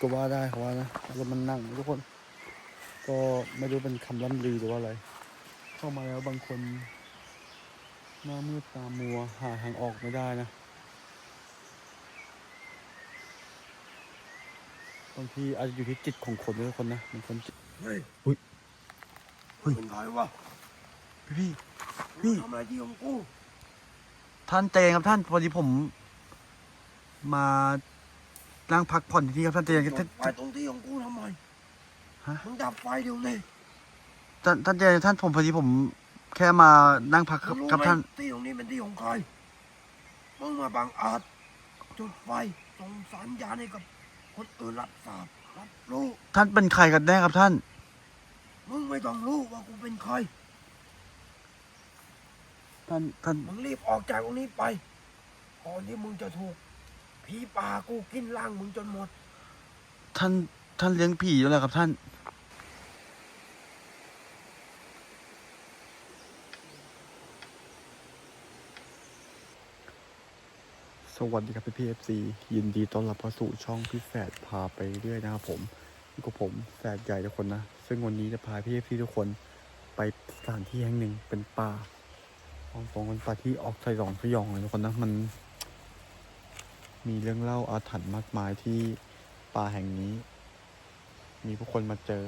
ก็ว่าได้เขาว่านะรถมันนั่งทุกคน ก็ไม่รู้เป็นคำล่ำลือหรือว่าอะไร เข้ามาแล้วบางคน หน้ามืดตามัวหาทางออกไม่ได้นะ บางทีอาจจะอยู่ที่จิตของคนด้วยทุกคนนะบางคนจิตเฮ้ยอุ๊ยเฮ้ยเป็นไงวะพี่พี่ทำอะไรที่ของกูท่านเจนครับท่านพอดีผม มา นั่งพักผ่อนที่นี่ครับท่านเจนจท่านบไฟตรงที่ของกูทำไมฮะมึงดับไฟเดี๋ยวนี้ท่านท่านเจนท่านผมพอดีผม แค่มานั่งพักมึงรู้กับไหมท่านที่ตรงนี้เป็นที่ของใครมึงมาบังอาจจุดไฟส่งสัญญาณให้กับคนอื่นรับทราบรับรู้ท่านเป็นใครกันแน่ครับท่าน มึงไม่ต้องรู้ว่ากูเป็นใคร ท่านท่านมึงรีบออกจากตรงนี้ไปก่อนที่มึงจะถูก ผีป่ากูกินร่างมึงจนหมด ท่านท่านเลี้ยงผีอยู่แล้วครับท่าน สวัสดีครับพี่พีเอฟซียินดีต้อนรับเข้าสู่ช่องพี่แฝดพาไปเรื่อยนะครับผมอยู่กับผมแฝดใหญ่ทุกคนนะ ซึ่งวันนี้จะพาพี่เอฟซีทุกคนไปสถานที่แห่งหนึ่งเป็นป่าตองตรงเป็นป่าที่ออกสยองสยองเลยทุกคนนะมัน มีเรื่องเล่าอาถรรพ์มากมายที่ป่าแห่งนี้ มีผู้คนมาเจอ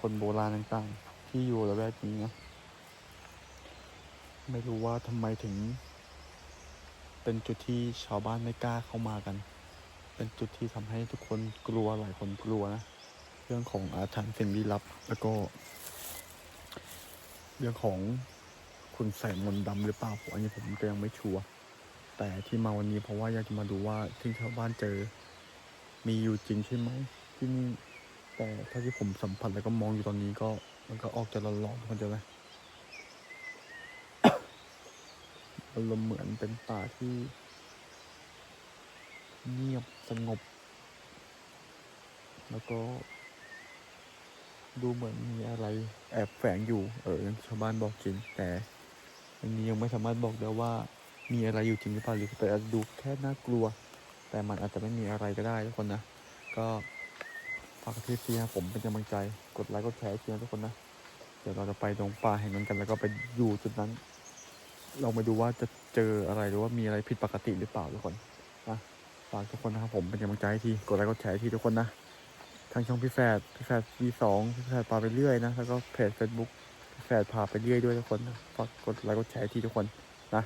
คนโบราณต่างๆ ที่อยู่ละแวกนี้นะไม่รู้ว่าทำไมถึง เป็นจุดที่ชาวบ้านไม่กล้าเข้ามากัน เป็นจุดที่ทำให้ทุกคนกลัวหลายคนกลัวนะเรื่องของอาถรรพ์สิ่งลี้ลับ แล้วก็ เรื่องของคุณใส่มนต์ดำหรือเปล่าผมอันนี้ผมก็ยังไม่ชัวร์ แต่ที่มาวันนี้เพราะว่าอยากจะมาดูว่าที่ชาวบ้านเจอ มีอยู่จริงใช่ไหมที่นี่แต่ถ้าที่ผมสัมผัสแล้วก็มองอยู่ตอนนี้ก็มันก็ออกจะร้อนๆมันจะไหมอารมณ์เหมือนเป็นป่าที่ เงียบสงบ แล้วก็ ดูเหมือนมีอะไร แอบแฝงอยู่ เออชาวบ้านบอกจริงแต่ อันนี้ยังไม่สามารถบอกได้ว่า มีอะไรอยู่จริงหรือเปล่าหรือแต่อาจจะดูแค่น่ากลัว แต่มันอาจจะไม่มีอะไรก็ได้ทุกคนนะ ก็ฝากทีซีนะผมเป็นกำลังใจกดไลค์กดแชร์ทีทุกคนนะ เดี๋ยวเราจะไปตรงป่าแห่งนั้นกัน แล้วก็ไปอยู่จุดนั้นลองไปดูว่าจะเจออะไรหรือว่ามีอะไรผิดปกติหรือเปล่าทุกคนนะฝากทุกคนนะครับผมเป็นกำลังใจทีกดไลค์กดแชร์ทีทุกคนนะทางช่องพี่แฝดพี่แฝดวีสองพี่แฝดพาไปเรื่อยนะแล้วก็เพจเฟซบุ๊กพี่แฝดพาไปเรื่อยด้วยทุกคนฝากกดไลค์กดแชร์ทีทุกคนนะ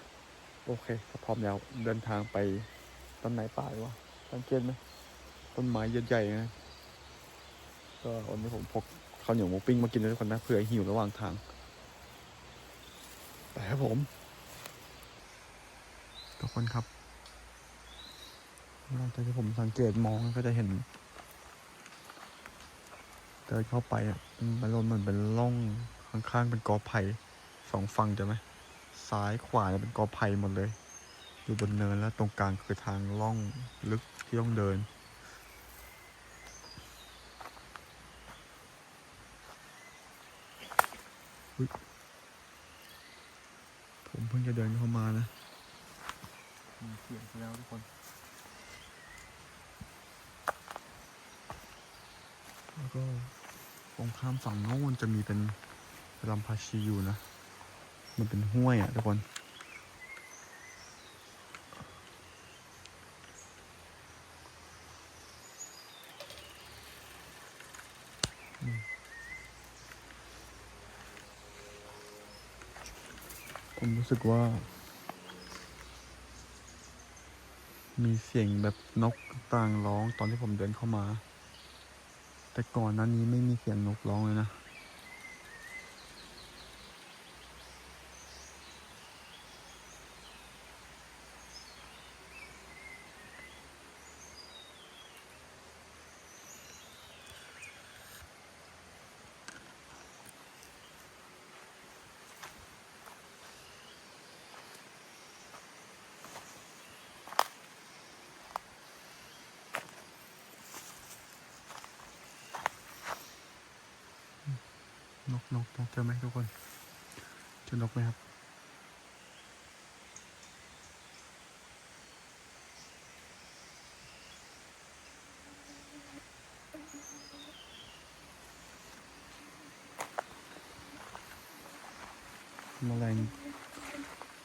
โอเคถ้าพร้อมแล้วเดินทางไปต้นไหนป่าดีวะสังเกตไหมต้นไม้ใหญ่ๆนะก็วันนี้ผมพกข้าวเหนียวหมูปิ้งมากินด้วยกคนนะเผื่อหิวระหว่างทางไปครับผมทุกคนครับหลังจากที่ผมสังเกตมองก็จะเห็นเดินเข้าไปอะมันเหมือนเป็นร่องข้างๆเป็นกอไผ่สองฝั่งใช่ไหม ซ้ายขวาเนี่ยเป็นกอไผ่หมดเลย อยู่บนเนินแล้วตรงกลางคือทางล่องลึกที่ต้องเดินอุ๊ยผมเพิ่งจะเดินเข้ามานะมีเสียงแล้วทุกคนแล้วก็ตรงข้ามฝั่งโน้นจะมีเป็นลำพาชีอยู่นะ มันเป็นห้วยอะทุกคน ผมรู้สึกว่า มีเสียงแบบนกต่างร้องตอนที่ผมเดินเข้ามา แต่ก่อนหนั้นนี้ไม่มีเสียงนกร้องเลยนะ นกนกนกเจอไหมทุกคนเจอนกไหมครับแมลง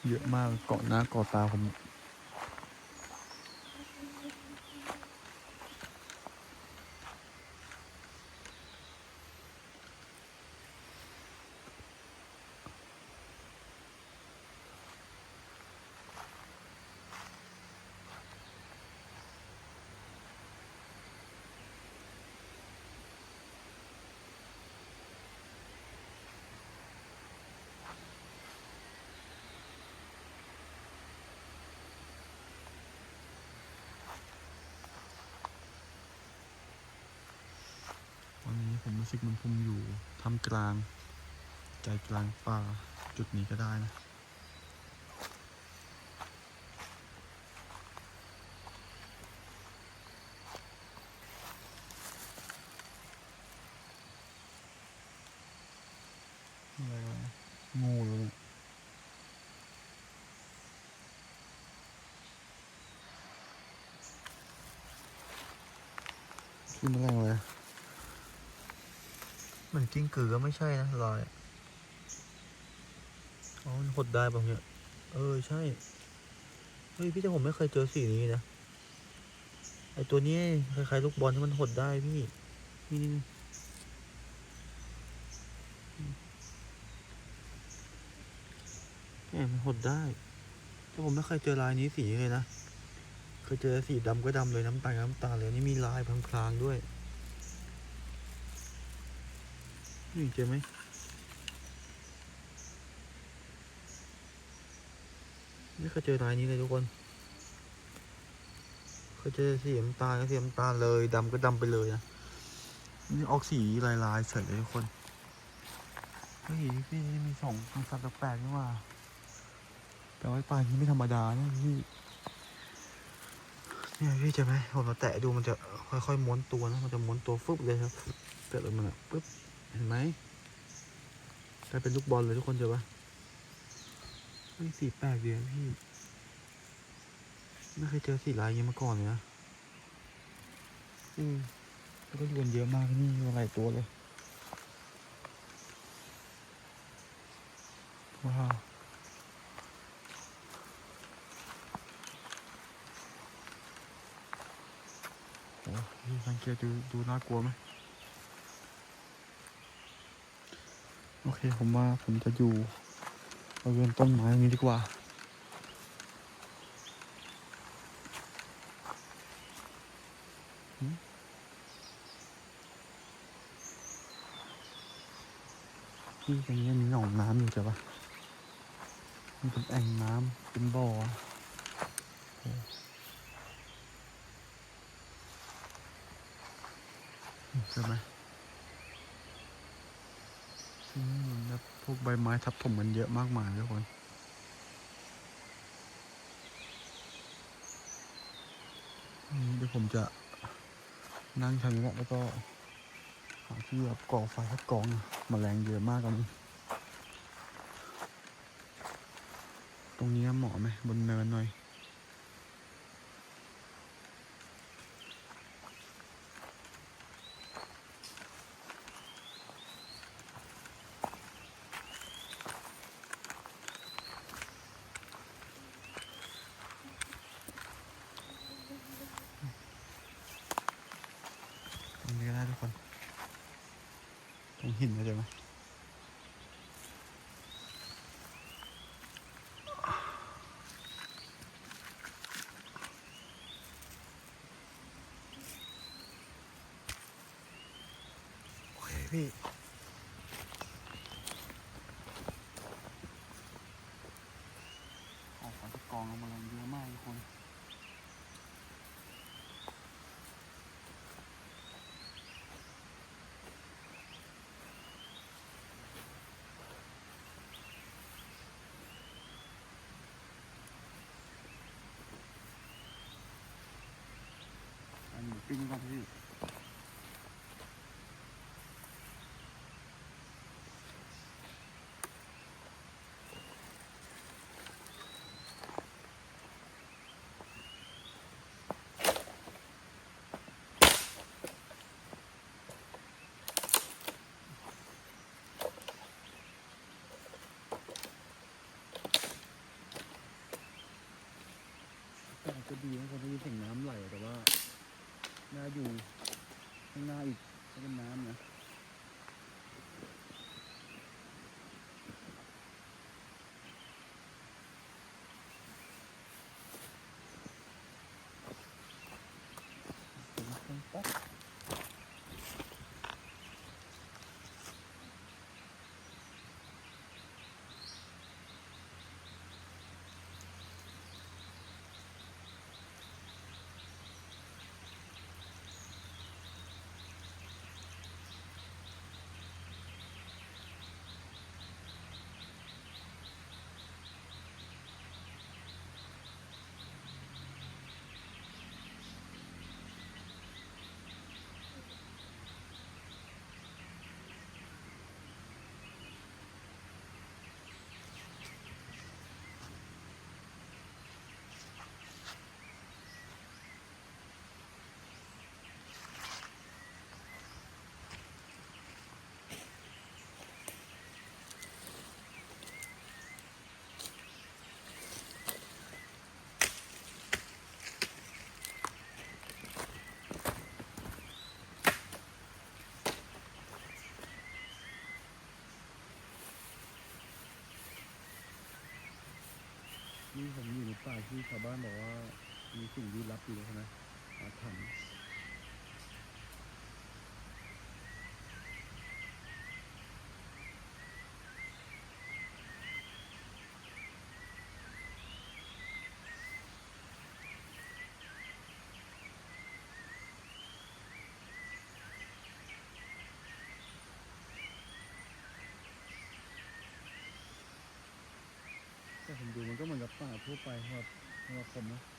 เยอะมากเกาะหน้าเกาะตาผม รู้สึกมันผมอยู่ทำกลางใจกลางป่าจุดนี้ก็ได้นะอะไรวะงูเลยเนี่ยคือแมลงอะไรเหมือนกิ้งกือก็ไม่ใช่นะรอยอ๋อมันหดได้ป่ะเนี่ย เออใช่ เฮ้ยพี่แต่ผมไม่เคยเจอสีนี้นะ ไอตัวนี้คล้ายๆลูกบอลที่มันหดได้พี่ นี่นี่นี่เนี่ยมันหดได้ แต่ผมไม่เคยเจอลายนี้สีเลยนะ เคยเจอสีดำก็ดำเลยน้ำตาลน้ำตาลเลยนนี่มีลายพลางๆด้วย นี่เจอไหมไม่เคยเจอลายนี้เลยทุกคน เคยเจอสีน้ำตาลก็สีน้ำตาลเลยดำก็ดำไปเลยนะนี่ออกสีลายๆเฉยเลยทุกคนเฮ้ยพี่นี่มีสองมีสัตว์แปลกนี่ว่าแต่ว่าป่านี้ไม่ธรรมดานะพี่เนี่ยพี่เจอไหมผมมาแตะดูมันจะค่อยๆม้วนตัวนะมันจะม้วนตัวฟึบเลยครับแตะลงมันอะปึ๊บ เห็นไหมกลายเป็นลูกบอลเลยทุกคนเจอปะเฮ้ยสีแปลกดีนะพี่ ไม่เคยเจอสีลายอย่างนี้มาก่อนเลยนะ อืมแล้วก็โยนเยอะมากนี่หลายตัวเลย ว้าวโอ้พี่สังเกตดูดูน่ากลัวไหม โอเคผมว่าผมจะอยู่บริเวณต้นไม้นี้ดีกว่า ที่ตรงนี้มีหนองน้ำอยู่ใช่ปะมันเป็นแอ่งน้ำเป็นบ่อใช่ไหม แบบพวกใบไม้ทับถมมันเยอะมากมายทุกคนเดี๋ยวผมจะนั่งทางนี้แล้วก็หาที่แบบก่อไฟสักกองอะแมลงเยอะมากตอนตรงนี้เหมาะไหมบนเนินหน่อย ตรงนี้ก็ได้ทุกคน ตรงหินนะเดี๋ยวไหมโอเค พี่ออกมาจากองเอามาลงเยอะมากทุกคนอันนี้ปิ้งก่อนพี่็ดีนะเขาได้ยินเสียงน้ำไหลแต่ว่าน่าอยู่ข้างหน้าอีกก็เป็นน้ำนะ นี่ผมอยู่ในป่าที่ชาวบ้านบอกว่ามีสิ่งลี้ลับอยู่นะอาถรรพ์ แต่ผมดูมันก็เหมือนกับป่า ทั่วไปหัวหัวผมนะ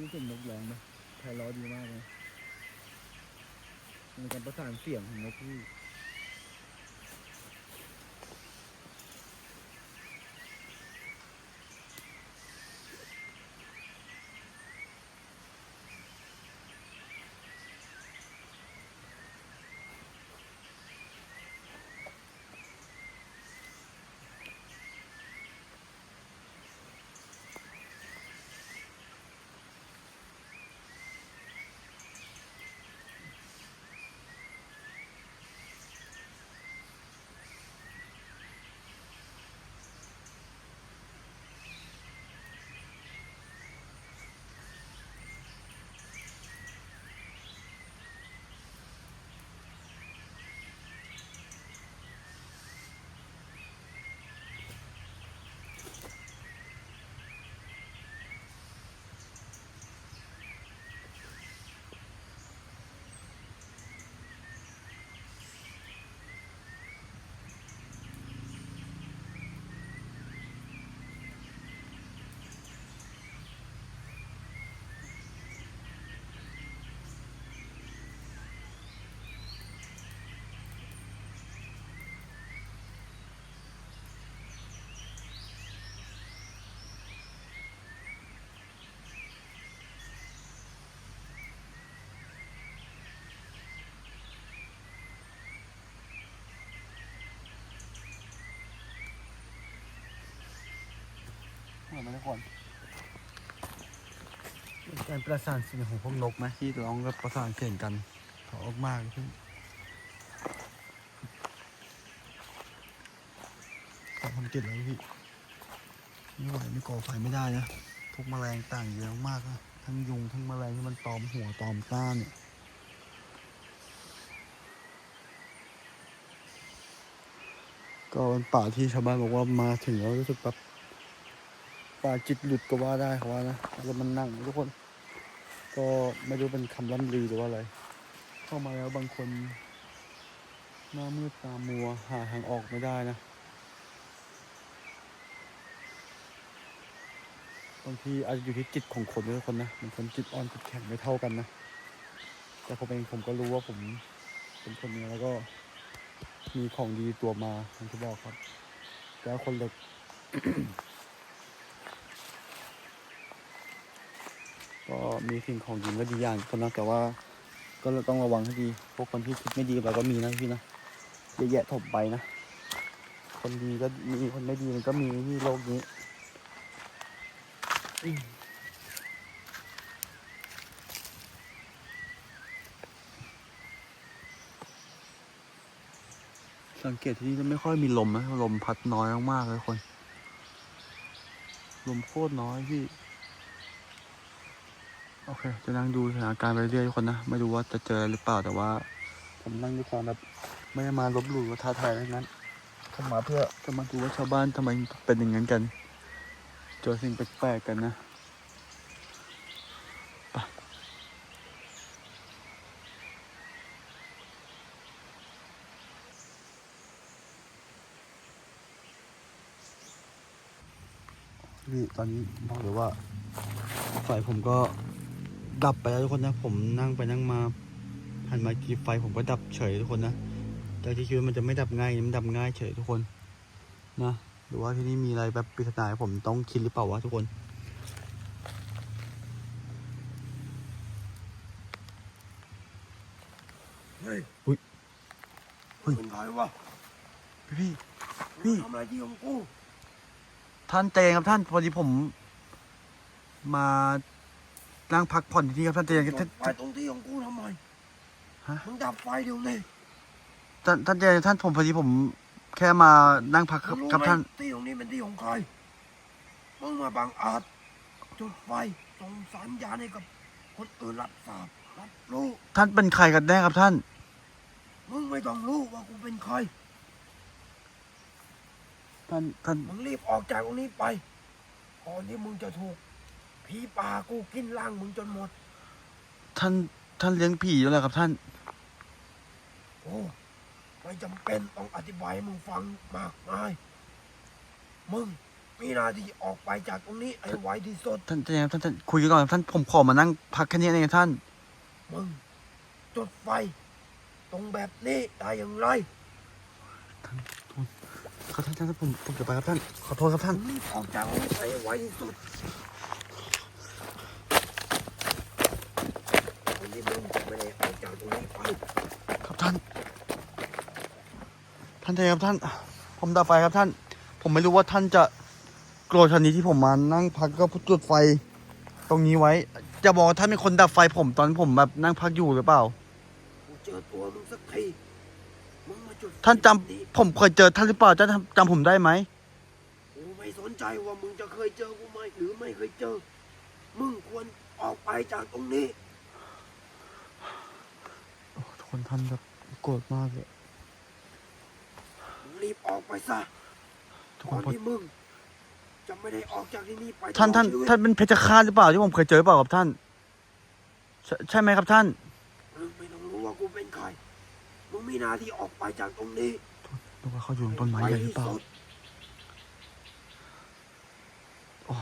รู้สึกนกร้องไหมไพเราะดีมากเลยมีการประสานเสียงของนกที่ ทุกคนการประสานเสียงของพวกนกไหมที่ร้องกับประสานเสียงกันเขาออกมากขึ้นขอทำกิจแล้วพี่ไม่ไหวไม่ก่อไฟไม่ได้นะพวกแมลงต่างเยอะมากนะทั้งยุงทั้งแมลงที่มันตอมหัวตอมก้านเนี่ยก็เป็นป่าที่ชาวบ้านบอกว่ามาถึงแล้วรู้สึกแบบ ป่าจิตหลุดก็ว่าได้เขาว่านะแล้วมันนั่งทุกคน ก็ไม่รู้เป็นคำล่ำลือหรือว่าอะไร เข้ามาแล้วบางคนหน้ามืดตามัวหาทางออกไม่ได้นะ บางทีอาจจะอยู่ที่จิตของคนด้วยทุกคนนะบางคนจิตอ่อนจิตแข็งไม่เท่ากันนะ แต่ผมเองผมก็รู้ว่าผมเป็นคนนี้แล้วก็มีของดีตัวมาอย่างที่บอกครับแล้วคนเล็ก ก็มีสิ่งของดีและดีอย่างคนนะแต่ว่า ก็ต้องระวังให้ดี พวกคนที่คิดไม่ดีเราก็มีนะพี่นะเยอะแยะถมไปนะ คนดีก็มีคนไม่ดีมันก็มีที่โลกนี้สังเกตที่นี่จะไม่ค่อยมีลมนะ ลมพัดน้อยมากๆเลยคน ลมโคตรน้อยพี่ โอเค จะนั่งดูสถานการณ์ไปเรื่อยๆทุกคนนะ ไม่รู้ว่าจะเจอหรือเปล่าแต่ว่า ผมนั่งด้วยความแบบไม่ได้มาลบหลู่ว่าท้าทายอะไรทั้งนั้นมมาเพื่อจะมาดูว่าชาวบ้านทำไมเป็นอย่างนั้นกัน เจอสิ่งแปลกๆกันนะไปนี่ตอนนี้บอกเลยว่าไฟผมก็ ดับไปแล้วทุกคนนะ ผมนั่งไปนั่งมาหันมาทีไฟผมก็ดับเฉยทุกคนนะจากที่คิดว่ามันจะไม่ดับง่ายมันดับง่ายเฉยทุกคนนะหรือว่าที่นี่มีอะไรแบบปริศนาให้ผมต้องคิดหรือเปล่าวะทุกคนเฮ้ยอุ๊ยเฮ้ยเป็นใครวะพี่มึงพี่ทำอะไรที่ของกูท่านเจงครับท่านพอดีผม มา นั่งพักผ่อนที่นี่ครับท่านเจงจุท่านดไฟตรงที่ของกูทำไมฮะมึงดับไฟเดี๋ยวนี้ท่านท่านเจงท่านผมพอดีผม แค่มานั่งพักครับมึงรู้ครับไหมท่านที่ตรงนี้เป็นที่ของใครมึงมาบังอาจจุดไฟส่งสัญญาณให้กับคนอื่นรับทราบรับรู้ท่านเป็นใครกันแน่ครับท่านมึงไม่ต้องรู้ว่ากูเป็นใครท่านท่านมึงรีบออกจากตรงนี้ไปก่อนที่มึงจะถูก ผีป่ากูกินร่างมึงจนหมด ท่านท่านเลี้ยงผีอยู่แล้วครับท่าน โอ้ไม่จำเป็นต้องอธิบายให้มึงฟังมากมาย มึงมีหนาที่ออกไปจากตรงนี้ให้ไวที่สุด ท่านท่านท่านคุยกันก่อนครับท่านผมขอมานั่งพักแค่นี้เองครับท่าน มึง จุดไฟ ตรงแบบนี้ได้อย่างไรขอโทษท่านผมผมจะไปครับท่านขอโทษครับท่าน มึงออกจากตรงนี้ไปให้ไวที่สุด นนี้มึงจะไม่ได้ออกจากตรงนี้ไปครับท่าน ท่านเจครับท่าน ผมดับไฟครับท่าน ผมไม่รู้ว่าท่านจะโกรธทันนี้ที่ผมมานั่งพักก็จุดไฟตรงนี้ไว้ จะบอกว่าท่านเป็นคนดับไฟผมตอนผมแบบนั่งพักอยู่หรือเปล่า กูเจอตัวมึงสักทีมึงมาจุดท่านจำผมเคยเจอท่านหรือเปล่าท่านจำผมได้ไหม กูไม่สนใจว่ามึงจะเคยเจอกูไหมหรือไม่เคยเจอ มึงควรออกไปจากตรงนี้ คนท่านแบบโกรธมากเลย มึงรีบออกไปซะทุกคก่อนนพอที่มึง จะไม่ได้ออกจากที่นี่ไปท่านท่านตลอดชีวิตท่านเป็นเพชฌฆาตหรือเปล่าที่ผมเคยเจอหรือเปล่าครับท่าน ใช่ใช่ไหมครับท่าน มึงไม่ต้องรู้ว่ากูเป็นใคร มึงมีหน้าที่ออกไปจากตรงนี้ดูว่าเขาอยู่ตรงต้นไม้ใหญ่หรือเปล่าที่สุดโอ้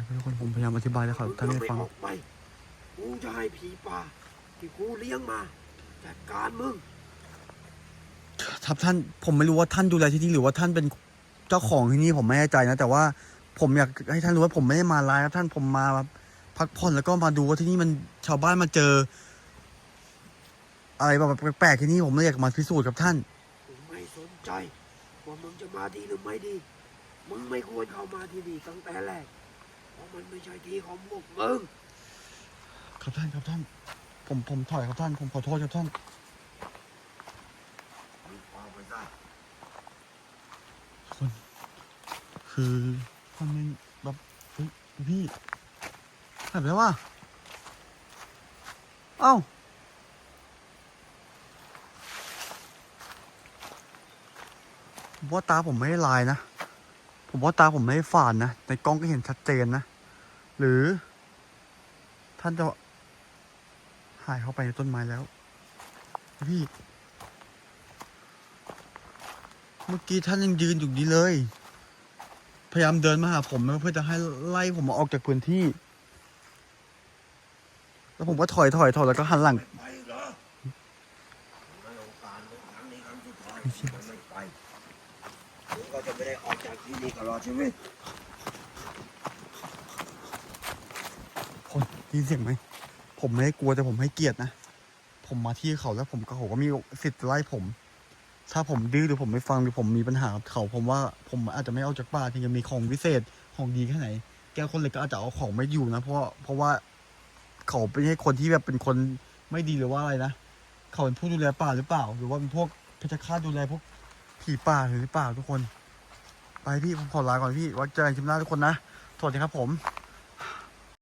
ยทุกคนผมพยายามอธิบายแล้วครับท่านมึไม่ไม่ฟังออกไปกูจะให้ผีป่าที่กูเลี้ยงมา จัดการมึงครับท่านผมไม่รู้ว่าท่านดูแลที่นี่หรือว่าท่านเป็นเจ้าของที่นี่ผมไม่แน่ใจนะ แต่ว่าผมอยากให้ท่านรู้ว่าผมไม่ได้มาลายครับท่านผมมาพักผ่อนแล้วก็มาดูว่าที่นี่มันชาวบ้านมาเจอ อะไรแบบแปลกๆที่นี่ผมเลยอยากมาพิสูจน์ครับท่านกูไม่สนใจว่ามึงจะมาดีหรือไม่ดี มึงไม่ควรเข้ามาที่นี่ตั้งแต่แรก เพราะมันไม่ใช่ที่ของพวกมึง ครับท่านครับท่าน ผมผมถอยครับท่าน ผมขอโทษครับท่านมึงออกไปซะคือท่านไม่แบบเฮ้ยพี่หายไปแล้วว่ะเอ้าผมว่าตาผมไม่ได้ลายนะ ผมว่าตาผมไม่ได้ฝาดนะ ในกล้องก็เห็นชัดเจนนะ หรือ ท่านจะ หายเข้าไปในต้นไม้แล้ว พี่ เมื่อกี้ท่านยังยืนอยู่นี้เลย พยายามเดินมาหาผมเพื่อจะให้ไล่ผมออกจากพื้นที่ แล้วผมก็ถอยถอยถอยแล้วก็หันหลังไม่เหรอไม่โอกาสเป็นครั้งนี้ครั้งสุดท้ายมันไม่ไปมึงก็จะไม่ได้ออกจากที่นี่ตลอดชีวิตคนได้ยินเสียงไหม ผมไม่ได้กลัวแต่ผมให้เกียรตินะ ผมมาที่เขาแล้วผมก็เขาก็มีสิทธิ์ไล่ผม ถ้าผมดื้อหรือผมไม่ฟังหรือผมมีปัญหากับเขา ผมว่าผมอาจจะไม่เอาจากป่าถึงจะมีของวิเศษของดีแค่ไหน แกคนเล็กก็อาจจะเอาของไม่อยู่นะ เพราะเพราะว่าเขาไม่ใช่คนที่แบบเป็นคนไม่ดีหรือว่าอะไรนะ เขาเป็นผู้ดูแลป่าหรือเปล่า หรือว่าเป็นพวกเพชฌฆาตดูแลพวกผีป่าหรือเปล่าทุกคน ไปพี่ผมขอลาก่อนพี่ไวัดเจอกันคลิปหน้าทุกคนนะสวัสดีครับผม